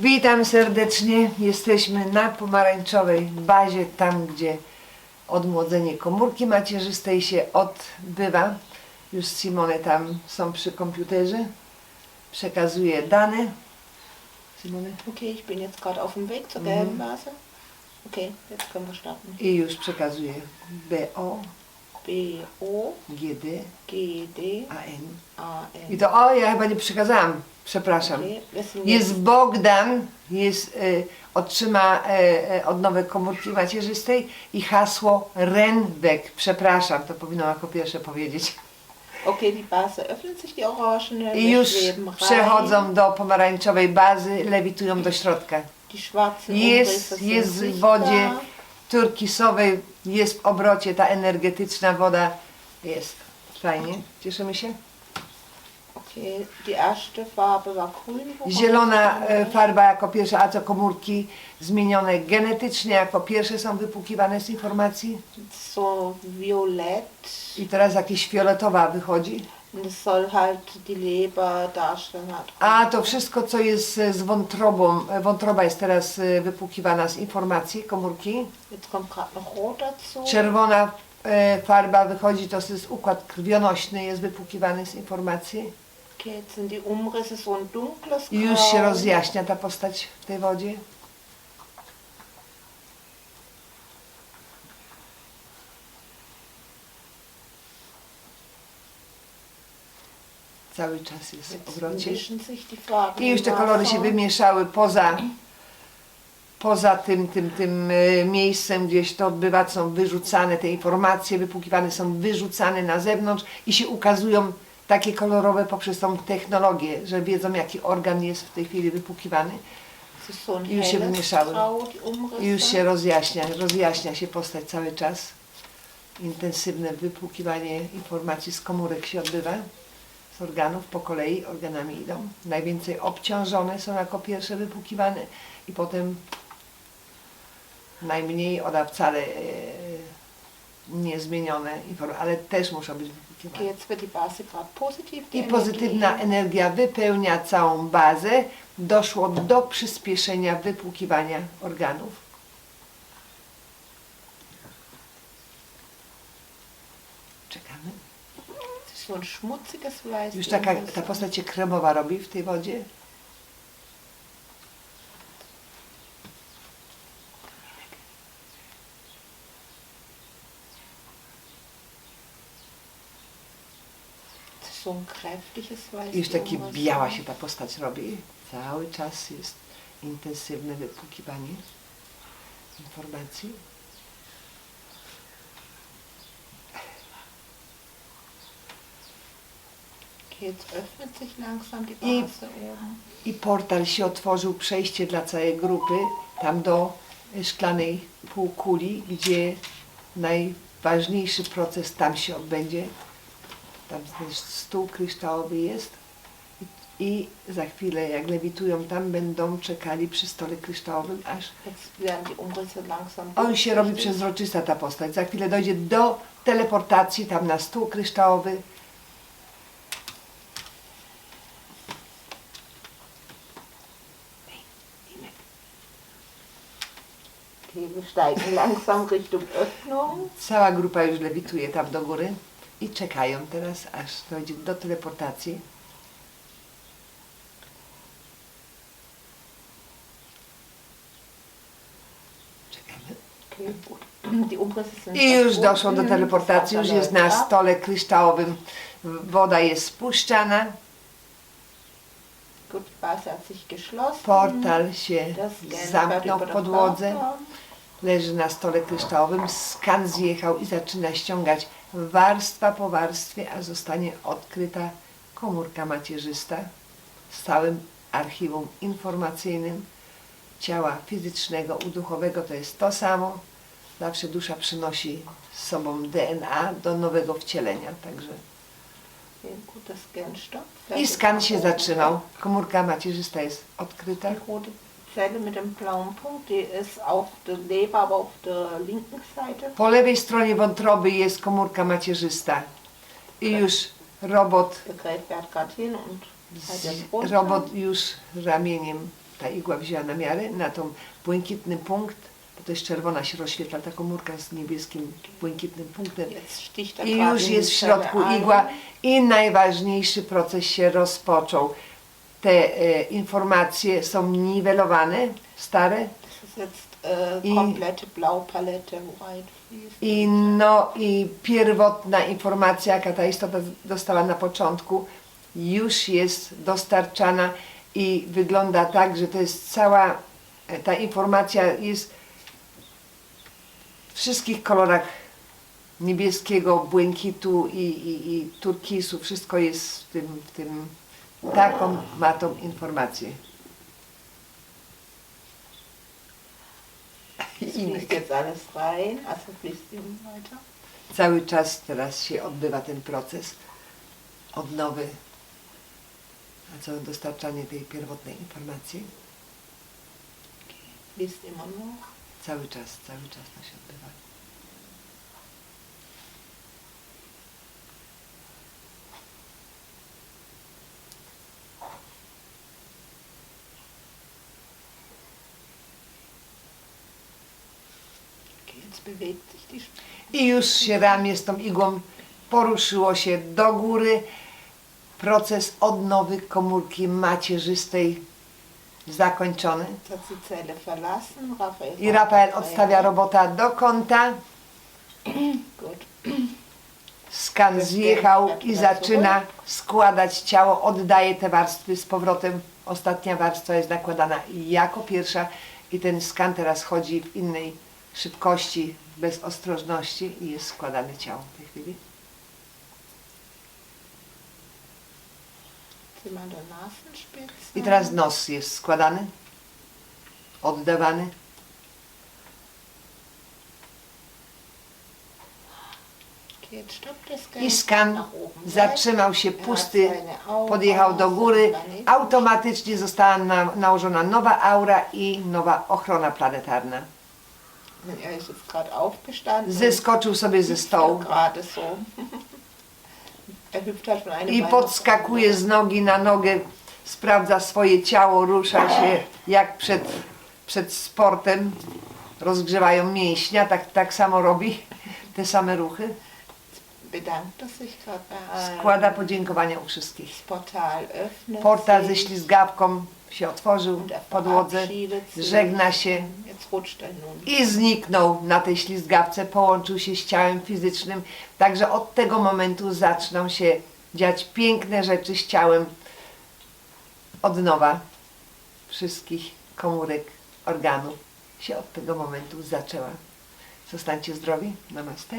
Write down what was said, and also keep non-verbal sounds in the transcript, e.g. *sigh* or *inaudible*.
Witam serdecznie. Jesteśmy na pomarańczowej bazie, tam gdzie odmłodzenie komórki macierzystej się odbywa. Już Simone tam są przy komputerze. Przekazuje dane. Simone. Okay, ich bin jetzt gerade auf dem Weg zur gelben Vase. Okay, jetzt können wir starten. I już przekazuje BO, B, O, G, D, AN. A, I N. to o, ja chyba nie przekazałam. Przepraszam. Jest Bogdan, jest, y, otrzyma e, e, odnowę komórki macierzystej i hasło Renwek. Przepraszam, to powinno jako pierwsze powiedzieć. okay, die Base öffnet sich, die orangene, I już rein. przechodzą do pomarańczowej bazy, lewitują do środka. Die schwarzen Jest, Umrisse sind jest w sichtbar. wodzie turkisowej, jest w obrocie ta energetyczna woda. Jest. Fajnie, cieszymy się. Okay, die erste Farbe war grün. worauf Zielona e, farba jako pierwsza, a co komórki zmienione genetycznie jako pierwsze są wypłukiwane z informacji. So violett. I teraz jakieś fioletowa wychodzi. Soll halt die Leber darstellen. Halt. A to wszystko, co jest z wątrobą, wątroba jest teraz e, wypłukiwana z informacji komórki. Jetzt kommt gerade noch rot dazu. Czerwona e, farba wychodzi, to jest układ krwionośny, jest wypłukiwany z informacji. Okay, jetzt sind die Umrisse so ein dunkles I już się rozjaśnia ta postać w tej wodzie. Cały czas jest w obrocie. I już te kolory się wymieszały poza, poza tym, tym, tym e, miejscem, gdzieś to odbywa, są wyrzucane te informacje, wypłukiwane są wyrzucane na zewnątrz i się ukazują takie kolorowe poprzez tą technologię, że wiedzą jaki organ jest w tej chwili wypłukiwany I już się wymieszały. I już się rozjaśnia, rozjaśnia się postać cały czas. Intensywne wypłukiwanie informacji z komórek się odbywa, z organów po kolei, organami idą. Najwięcej obciążone są jako pierwsze wypłukiwane i potem najmniej, ona wcale e, niezmienione informacje, ale też muszą być die I pozytywna energia wypełnia całą bazę. Doszło do przyspieszenia wypłukiwania organów. Czekamy. So ein schmutziges Weiß. Już taka, ta postać się kremowa robi w tej wodzie. So ein kräftiges Weiß. Już Umrisse. biała się ta postać robi. Cały czas jest intensywne wypłukiwanie informacji. Jetzt öffnet sich langsam die I- Base oben. I portal się otworzył, przejście dla całej grupy, tam do szklanej półkuli, gdzie najważniejszy proces tam się odbędzie. Tam też stół kryształowy jest. I, za chwilę, jak lewitują, tam będą czekali przy stole kryształowym, aż Jetzt werden die Umrisse langsam. on się robi durchsichtig. przezroczysta ta postać. Za chwilę dojdzie do teleportacji tam na stół kryształowy. Wir steigen langsam Richtung Öffnung. Cała grupa już lewituje tam do góry i czekają teraz, aż dojdzie do teleportacji. I już doszło do teleportacji, już jest na stole kryształowym. Woda jest spuszczana, Hat sich geschlossen. portal się Scan zamknął w podłodze. leży na stole kryształowym, skan zjechał i zaczyna ściągać warstwa po warstwie, a zostanie odkryta komórka macierzysta z całym archiwum informacyjnym ciała fizycznego, uduchowego. To jest to samo. Zawsze dusza przynosi z sobą DNA do nowego wcielenia. Także I skan się zaczynał. Komórka macierzysta jest odkryta. Die rote Zelle mit dem blauen Punkt, die ist auf der Leber, aber auf der linken Seite. Po lewej stronie wątroby jest komórka macierzysta. I już robot Der Gerät fährt gerade hin und halt Z, robot już ramieniem ta igła wzięła namiary na tą błękitny punkt, to jest czerwona się rozświetla ta komórka z niebieskim, błękitnym punktem. I już jest w środku igła i najważniejszy proces się rozpoczął. Te e, informacje są niwelowane, stare Das ist jetzt äh, I- komplette Blaupalette, wo reinfließt. i no i pierwotna informacja, jaka ta istota dostała na początku, już jest dostarczana i wygląda tak, że to jest cała, e, ta informacja jest wszystkich kolorach niebieskiego, błękitu i, i, i turkisu, wszystko jest w tym, w tym, taką ma tą informację. Es fließt jetzt alles rein, also fließt eben weiter. Cały czas teraz się odbywa ten proces odnowy, a co dostarczanie tej pierwotnej informacji. Fließt immer noch. Cały czas, cały czas to się odbywa. I już się ramię z tą igłą poruszyło się do góry. Proces odnowy komórki macierzystej zakończony. I Rafael odstawia robota do kąta. Skan zjechał i zaczyna składać ciało, oddaje te warstwy z powrotem. Ostatnia warstwa jest nakładana jako pierwsza i ten skan teraz chodzi w innej szybkości, bez ostrożności i jest składane ciało w tej chwili. Nasenspitze. I teraz nos jest składany, oddawany. Okay, jetzt stoppt das I skan nach oben. zatrzymał się pusty, podjechał do góry. Automatycznie została na, nałożona nowa aura i nowa ochrona planetarna. Er ist jetzt gerade aufgestanden. Zeskoczył sobie ze stołu. Gerade so. *laughs* Er hüpft halt von einem I Bein podskakuje z nogi na nogę, sprawdza swoje ciało, rusza się jak przed, przed sportem. Rozgrzewają mięśnia, tak, tak samo robi te same ruchy. Bedankt gerade. Składa podziękowania u wszystkich. Portal öffnet Portal ze ślizgawką się otworzył w podłodze, żegna się i zniknął na tej ślizgawce, połączył się z ciałem fizycznym. Także od tego momentu zaczną się dziać piękne rzeczy z ciałem od nowa. Wszystkich komórek, organów się od tego momentu zaczęła. Zostańcie zdrowi. Namaste.